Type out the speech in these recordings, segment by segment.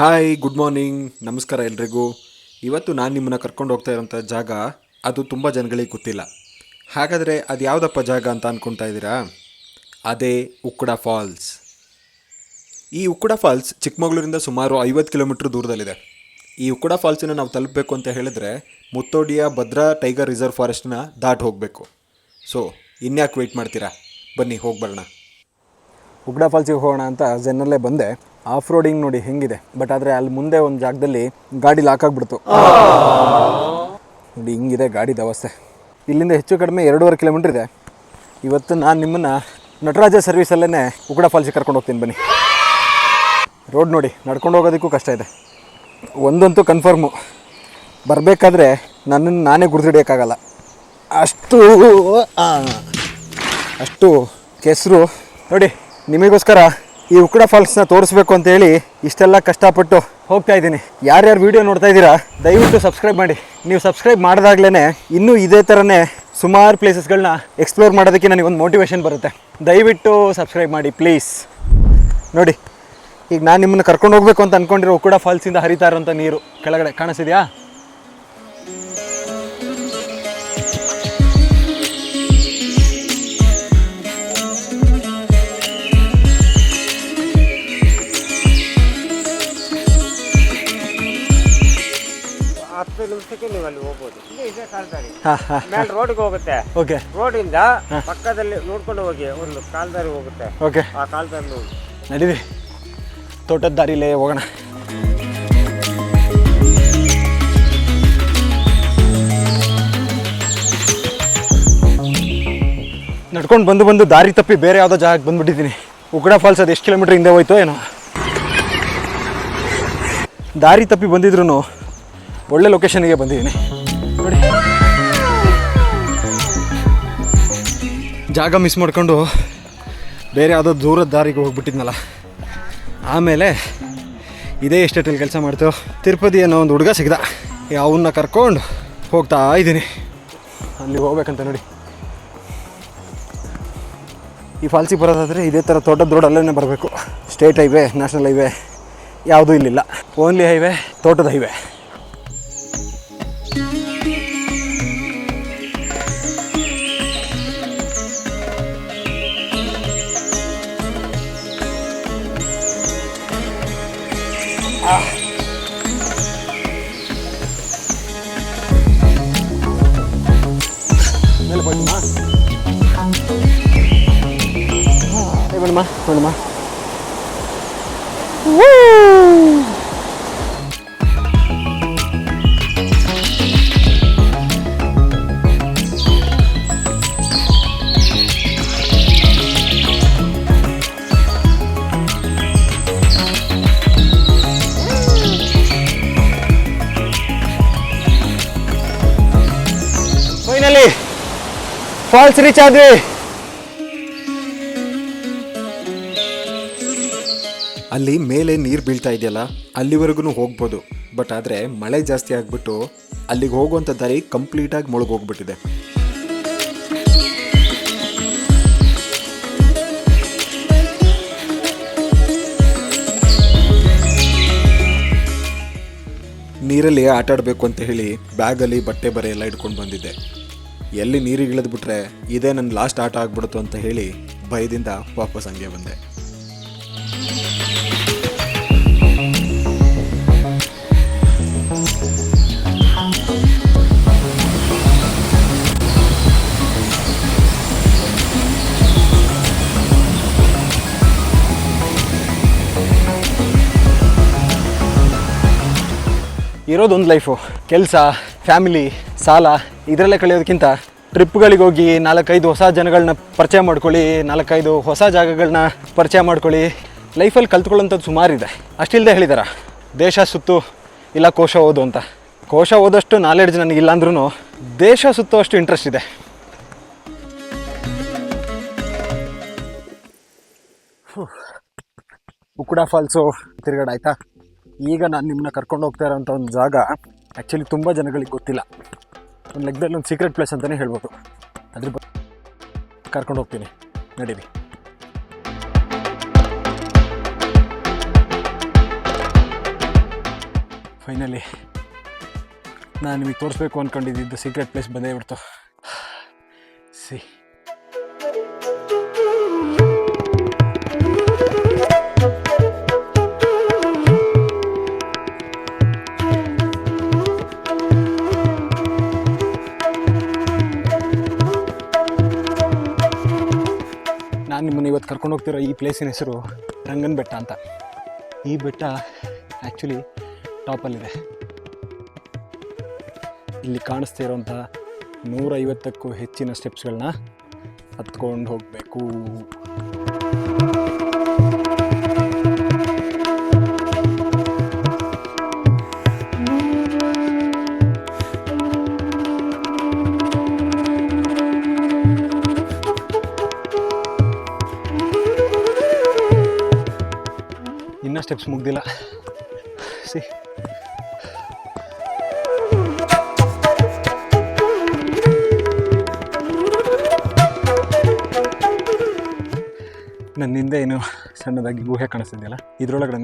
Hi good morning ನಮಸ್ಕಾರ ಎಲ್ರಿಗೂ. ಇವತ್ತು ನಾನು ನಿಮ್ಮನ್ನು ಕರ್ಕೊಂಡು ಹೋಗ್ತಾ ಇರೋಂಥ ಜಾಗ, ಅದು ತುಂಬ ಜನಗಳಿಗೆ ಗೊತ್ತಿಲ್ಲ. ಹಾಗಾದರೆ ಅದು ಯಾವುದಪ್ಪ ಜಾಗ ಅಂತ ಅಂದ್ಕೊಳ್ತಾ ಇದ್ದೀರಾ? ಅದೇ ಉಕ್ಕಡ ಫಾಲ್ಸ್. ಈ ಉಕ್ಕಡ ಫಾಲ್ಸ್ ಚಿಕ್ಕಮಗಳೂರಿಂದ ಸುಮಾರು ಐವತ್ತು ಕಿಲೋಮೀಟ್ರ್ ದೂರದಲ್ಲಿದೆ. ಈ ಉಕ್ಕಡ ಫಾಲ್ಸನ್ನು ನಾವು ತಲುಪಬೇಕು ಅಂತ ಹೇಳಿದ್ರೆ ಮುತ್ತೋಡಿಯ ಭದ್ರಾ ಟೈಗರ್ ರಿಸರ್ವ್ ಫಾರೆಸ್ಟ್ನ ದಾಟ್ ಹೋಗಬೇಕು. ಸೊ ಇನ್ಯಾಕೆ ವೆಯ್ಟ್ ಮಾಡ್ತೀರಾ? ಬನ್ನಿ, ಹೋಗಿ ಬರೋಣ. ಉಗ್ಡ ಫಾಲ್ಸಿಗೆ ಹೋಗೋಣ ಅಂತ ಜನ್ನಲ್ಲೇ ಬಂದೆ. ಆಫ್ ರೋಡಿಂಗ್ ನೋಡಿ ಹೆಂಗಿದೆ. ಬಟ್ ಆದರೆ ಅಲ್ಲಿ ಮುಂದೆ ಒಂದು ಜಾಗದಲ್ಲಿ ಗಾಡಿ ಲಾಕ್ ಆಗಿಬಿಡ್ತು. ನೋಡಿ ಹಿಂಗಿದೆ ಗಾಡಿದ ಅವಸ್ಥೆ. ಇಲ್ಲಿಂದ ಹೆಚ್ಚು ಕಡಿಮೆ ಎರಡೂವರೆ ಕಿಲೋಮೀಟ್ರ್ ಇದೆ. ಇವತ್ತು ನಾನು ನಿಮ್ಮನ್ನು ನಟರಾಜ ಸರ್ವಿಸಲ್ಲೇ ಉಗ್ಡ ಫಾಲ್ಸಿಗೆ ಕರ್ಕೊಂಡು ಹೋಗ್ತೀನಿ ಬನ್ನಿ. ರೋಡ್ ನೋಡಿ, ನಡ್ಕೊಂಡು ಹೋಗೋದಕ್ಕೂ ಕಷ್ಟ ಇದೆ. ಒಂದಂತೂ ಕನ್ಫರ್ಮು ಬರಬೇಕಾದ್ರೆ ನನ್ನನ್ನು ನಾನೇ ಗುರ್ತಿಡಿಯೋಕ್ಕಾಗಲ್ಲ. ಅಷ್ಟು ಅಷ್ಟು ಕೆಸರು. ನೋಡಿ. ನಿಮಗೋಸ್ಕರ ಈ ಉಕ್ಕಡ ಫಾಲ್ಸ್ನ ತೋರಿಸ್ಬೇಕು ಅಂತ ಹೇಳಿ ಇಷ್ಟೆಲ್ಲ ಕಷ್ಟಪಟ್ಟು ಹೋಗ್ತಾ ಇದ್ದೀನಿ. ಯಾರ್ಯಾರು ವೀಡಿಯೋ ನೋಡ್ತಾ ಇದ್ದೀರಾ, ದಯವಿಟ್ಟು ಸಬ್ಸ್ಕ್ರೈಬ್ ಮಾಡಿ. ನೀವು ಸಬ್ಸ್ಕ್ರೈಬ್ ಮಾಡಿದಾಗ್ಲೇ ಇನ್ನೂ ಇದೇ ಥರನೇ ಸುಮಾರು ಪ್ಲೇಸಸ್ಗಳನ್ನ ಎಕ್ಸ್ಪ್ಲೋರ್ ಮಾಡೋದಕ್ಕೆ ನನಗೆ ಒಂದು ಮೋಟಿವೇಶನ್ ಬರುತ್ತೆ. ದಯವಿಟ್ಟು ಸಬ್ಸ್ಕ್ರೈಬ್ ಮಾಡಿ, ಪ್ಲೀಸ್. ನೋಡಿ, ಈಗ ನಾನು ನಿಮ್ಮನ್ನು ಕರ್ಕೊಂಡು ಹೋಗ್ಬೇಕು ಅಂತ ಅನ್ಕೊಂಡಿರೋ ಉಕ್ಕಡ ಫಾಲ್ಸಿಂದ ಹರಿತಾ ಇರೋಂಥ ನೀರು ಕೆಳಗಡೆ ಕಾಣಿಸಿದ್ಯಾ ಹತ್ತು ನಿಮಿಷಕ್ಕೆ ನೀವು ಅಲ್ಲಿ ಹೋಗ್ಬೋದು. ಇಲ್ಲಿ ಇದೆ ಕಾಲ್ದಾರಿ. ಹಾಂ ಹಾಂ ಮೇಲೆ ರೋಡ್ಗೆ ಹೋಗುತ್ತೆ. ಓಕೆ. ರೋಡಿಂದ ಪಕ್ಕದಲ್ಲಿ ನೋಡ್ಕೊಂಡು ಹೋಗಿ ಒಂದು ಕಾಲ್ದಾರಿ ಹೋಗುತ್ತೆ. ಓಕೆ. ಆ ಕಾಲ್ದಾರಿ ನೋಡಿ. ನಡೀವಿ ತೋಟದ ದಾರಿಲೇ ಹೋಗೋಣ. ನಡ್ಕೊಂಡು ಬಂದು ಬಂದು ದಾರಿ ತಪ್ಪಿ ಬೇರೆ ಯಾವುದೋ ಜಾಗಕ್ಕೆ ಬಂದ್ಬಿಟ್ಟಿದ್ದೀನಿ. ಉಗ್ರ ಫಾಲ್ಸ್ ಅದು ಎಷ್ಟು ಕಿಲೋಮೀಟ್ರ್ ಹಿಂದೆ ಹೋಯ್ತೋ ಏನೋ. ದಾರಿ ತಪ್ಪಿ ಬಂದಿದ್ರು ಒಳ್ಳೆ ಲೊಕೇಶನ್ಗೆ ಬಂದಿದ್ದೀನಿ ನೋಡಿ. ಜಾಗ ಮಿಸ್ ಮಾಡ್ಕೊಂಡು ಬೇರೆ ಯಾವುದೋ ದೂರದ ದಾರಿಗೆ ಹೋಗ್ಬಿಟ್ಟಿದ್ನಲ್ಲ. ಆಮೇಲೆ ಇದೇ ಎಸ್ಟೇಟಲ್ಲಿ ಕೆಲಸ ಮಾಡ್ತೇವೆ ತಿರುಪತಿ ಅನ್ನೋ ಒಂದು ಹುಡುಗ ಸಿಗ್ದ. ಅವನ್ನ ಕರ್ಕೊಂಡು ಹೋಗ್ತಾ ಇದ್ದೀನಿ. ಅಲ್ಲಿ ಹೋಗ್ಬೇಕಂತ ನೋಡಿ. ಈ ಫಾಲ್ಸಿಗೆ ಬರೋದಾದರೆ ಇದೇ ಥರ ತೋಟದ ರೋಡ್ ಅಲ್ಲೇ ಬರಬೇಕು. ಸ್ಟೇಟ್ ಹೈವೇ ನ್ಯಾಷನಲ್ ಹೈವೇ ಯಾವುದೂ ಇಲ್ಲಿಲ್ಲ. ಓನ್ಲಿ ಹೈವೇ ತೋಟದ highway konuma konuma. Woo! Finally, falls reach ಅಲ್ಲಿ ಮೇಲೆ ನೀರು ಬೀಳ್ತಾ ಇದೆಯಲ್ಲ ಅಲ್ಲಿವರೆಗೂ ಹೋಗ್ಬೋದು. ಬಟ್ ಆದರೆ ಮಳೆ ಜಾಸ್ತಿ ಆಗಿಬಿಟ್ಟು ಅಲ್ಲಿಗೆ ಹೋಗುವಂಥ ದಾರಿ ಕಂಪ್ಲೀಟಾಗಿ ಮುಳುಗೋಗ್ಬಿಟ್ಟಿದೆ. ನೀರಲ್ಲಿ ಆಟ ಆಡಬೇಕು ಅಂತ ಹೇಳಿ ಬ್ಯಾಗಲ್ಲಿ ಬಟ್ಟೆ ಬರೆ ಎಲ್ಲ ಇಟ್ಕೊಂಡು ಬಂದಿದ್ದೆ. ಎಲ್ಲಿ ನೀರಿಗೆ ಇಳಿದ್ಬಿಟ್ರೆ ಇದೇ ನನ್ನ ಲಾಸ್ಟ್ ಆಟ ಆಗ್ಬಿಡುತ್ತೋ ಅಂತ ಹೇಳಿ ಭಯದಿಂದ ವಾಪಸ್ ಹಂಗೆ ಬಂದೆ. ಇರೋದೊಂದು ಲೈಫು, ಕೆಲಸ, ಫ್ಯಾಮಿಲಿ, ಸಾಲ, ಇದರಲ್ಲೇ ಕಳೆಯೋದಕ್ಕಿಂತ ಟ್ರಿಪ್ಗಳಿಗೆ ಹೋಗಿ ನಾಲ್ಕೈದು ಹೊಸ ಜನಗಳನ್ನ ಪರಿಚಯ ಮಾಡ್ಕೊಳ್ಳಿ, ನಾಲ್ಕೈದು ಹೊಸ ಜಾಗಗಳನ್ನ ಪರಿಚಯ ಮಾಡ್ಕೊಳ್ಳಿ. ಲೈಫಲ್ಲಿ ಕಲ್ತ್ಕೊಳ್ಳೋಂಥದ್ದು ಸುಮಾರಿದೆ. ಅಷ್ಟಿಲ್ಲದೆ ಹೇಳಿದಾರ? ದೇಶ ಸುತ್ತು ಇಲ್ಲ ಕೋಶ ಓದು ಅಂತ. ಕೋಶ ಓದೋಷ್ಟು ನಾಲೆಡ್ಜ್ ನನಗಿಲ್ಲ ಅಂದ್ರೂ ದೇಶ ಸುತ್ತೋಷ್ಟು ಇಂಟ್ರೆಸ್ಟ್ ಇದೆ. ಉಕ್ಕುಡ ಫಾಲ್ಸು ತಿರ್ಗಾಡ ಆಯ್ತಾ ಈಗ ನಾನು ನಿಮ್ಮನ್ನ ಕರ್ಕೊಂಡು ಹೋಗ್ತಾ ಇರೋಂಥ ಒಂದು ಜಾಗ ಆ್ಯಕ್ಚುಲಿ ತುಂಬ ಜನಗಳಿಗೆ ಗೊತ್ತಿಲ್ಲ. ಒಂದು ಲೆಕ್ಕದಲ್ಲಿ ಒಂದು ಸೀಕ್ರೆಟ್ ಪ್ಲೇಸ್ ಅಂತಲೇ ಹೇಳ್ಬೋದು. ಅದ್ರ ಬಗ್ಗೆ ಕರ್ಕೊಂಡು ಹೋಗ್ತೀನಿ. ನಡೀರಿ. ಫೈನಲಿ ನಾನು ನಿಮಗೆ ತೋರಿಸ್ಬೇಕು ಅಂದ್ಕೊಂಡಿದ್ದು ಸೀಕ್ರೆಟ್ ಪ್ಲೇಸ್ ಬಂದೇ ಬಿಡ್ತು. ಸಿ. ನಾನು ನಿಮ್ಮನ್ನು ಇವತ್ತು ಕರ್ಕೊಂಡು ಹೋಗ್ತಿರೋ ಈ ಪ್ಲೇಸಿನ ಹೆಸರು ರಂಗನ ಬೆಟ್ಟ ಅಂತ. ಈ ಬೆಟ್ಟ ಆ್ಯಕ್ಚುಲಿ ಟಾಪಲ್ಲಿದೆ. ಇಲ್ಲಿ ಕಾಣಿಸ್ತಾ ಇರೋಂಥ ನೂರೈವತ್ತಕ್ಕೂ ಹೆಚ್ಚಿನ ಸ್ಟೆಪ್ಸ್ಗಳನ್ನ ಹತ್ಕೊಂಡು ಹೋಗಬೇಕು. ಇನ್ನೂ ಸ್ಟೆಪ್ಸ್ ಮುಗ್ದಿಲ್ಲ. ಸಿ. ನನ್ನ ಹಿಂದೆ ಏನು ಸಣ್ಣದಾಗಿ ಗುಹೆ ಕಾಣಿಸ್ತಿದೆಯಲ್ಲ ಇದ್ರೊಳಗಡೆ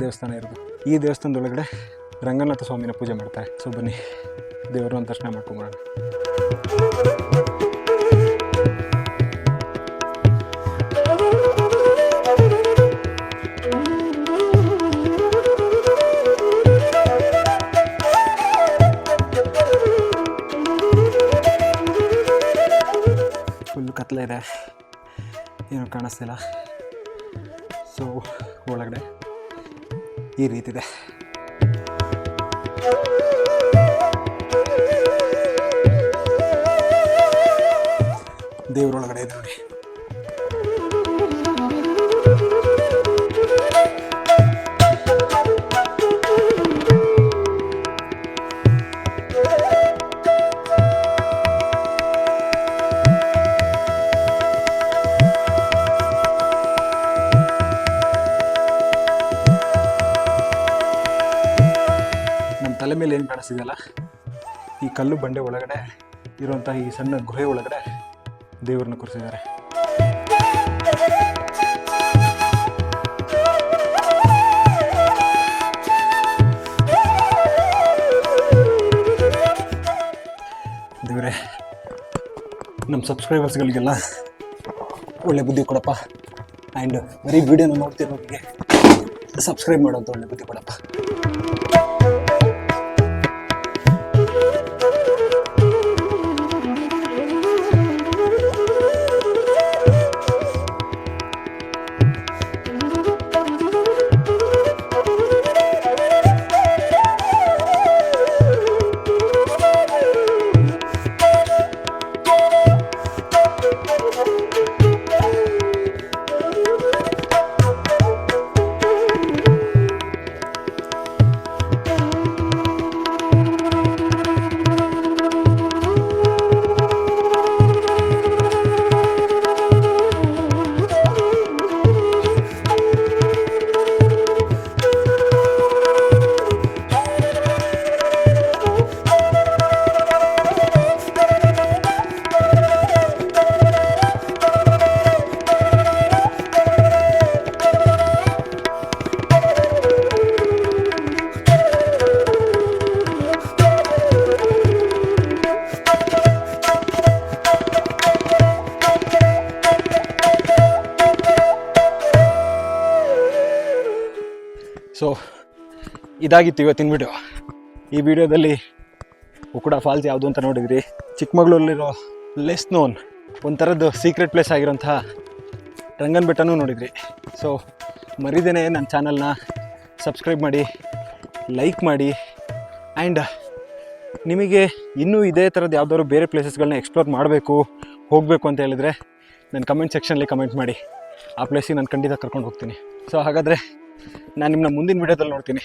ದೇವಸ್ಥಾನ ಇರೋದು. ಈ ದೇವಸ್ಥಾನದೊಳಗಡೆ ರಂಗನಾಥ ಸ್ವಾಮಿನ ಪೂಜೆ ಮಾಡ್ತಾರೆ. ಸೊ ಬನ್ನಿ, ದೇವರನ್ನ ದರ್ಶನ ಮಾಡ್ಕೊಂಬರೋಣ. ಫುಲ್ ಕತ್ಲೆ ಇದೆ. ಏನು ಕಾಣಿಸ್ತಿಲ್ಲ. ಸೊ ಒಳಗಡೆ ಈ ರೀತಿ ಇದೆ. ದೇವರೊಳಗಡೆ ಇದೆ ನೋಡಿ. ತಲೆ ಮೇಲೆ ಏನು ಕಾಣಿಸ್ತಿದೆಯಲ್ಲ? ಈ ಕಲ್ಲು ಬಂಡೆ ಒಳಗಡೆ ಇರುವಂಥ ಈ ಸಣ್ಣ ಗುಹೆ ಒಳಗಡೆ ದೇವರನ್ನ ಕೂರಿಸಿದ್ದಾರೆ. ದೇವರೇ ನಮ್ಮ ಸಬ್ಸ್ಕ್ರೈಬರ್ಸ್ಗಳಿಗೆಲ್ಲ ಒಳ್ಳೆ ಬುದ್ಧಿ ಕೊಡಪ್ಪ. ಆ್ಯಂಡ್ ಬರೀ ವಿಡಿಯೋನ ನೋಡ್ತಿರೋರಿಗೆ ಸಬ್ಸ್ಕ್ರೈಬ್ ಮಾಡೋಂಥ ಒಳ್ಳೆ ಬುದ್ಧಿ ಕೊಡಪ್ಪ. ಇದಾಗಿತ್ತು ಇವತ್ತಿನ ವಿಡಿಯೋ ಈ ವಿಡಿಯೋದಲ್ಲಿ ಉಕ್ಕುಡ ಫಾಲ್ಸ್ ಯಾವುದು ಅಂತ ನೋಡಿದ್ರಿ. ಚಿಕ್ಕಮಗಳೂರಲ್ಲಿರೋ ಲೆಸ್ ನೋನ್ ಒಂಥರದ್ದು ಸೀಕ್ರೆಟ್ ಪ್ಲೇಸ್ ಆಗಿರೋಂಥ ರಂಗನ್ ಬೆಟ್ಟನೂ ನೋಡಿದ್ರಿ. ಸೊ ಮರಿದೇನೆ ನನ್ನ ಚಾನಲ್ನ ಸಬ್ಸ್ಕ್ರೈಬ್ ಮಾಡಿ ಲೈಕ್ ಮಾಡಿ ಆ್ಯಂಡ್ ನಿಮಗೆ ಇನ್ನೂ ಇದೇ ಥರದ್ದು ಯಾವ್ದಾದ್ರು ಬೇರೆ ಪ್ಲೇಸಸ್ಗಳನ್ನ ಎಕ್ಸ್ಪ್ಲೋರ್ ಮಾಡಬೇಕು, ಹೋಗಬೇಕು ಅಂತ ಹೇಳಿದರೆ ನನ್ನ ಕಮೆಂಟ್ ಸೆಕ್ಷನಲ್ಲಿ ಕಮೆಂಟ್ ಮಾಡಿ. ಆ ಪ್ಲೇಸಿಗೆ ನಾನು ಖಂಡಿತ ಕರ್ಕೊಂಡು ಹೋಗ್ತೀನಿ. ಸೊ ಹಾಗಾದರೆ ನಾನು ನಿಮ್ಮನ್ನ ಮುಂದಿನ ವಿಡಿಯೋದಲ್ಲಿ ನೋಡ್ತೀನಿ.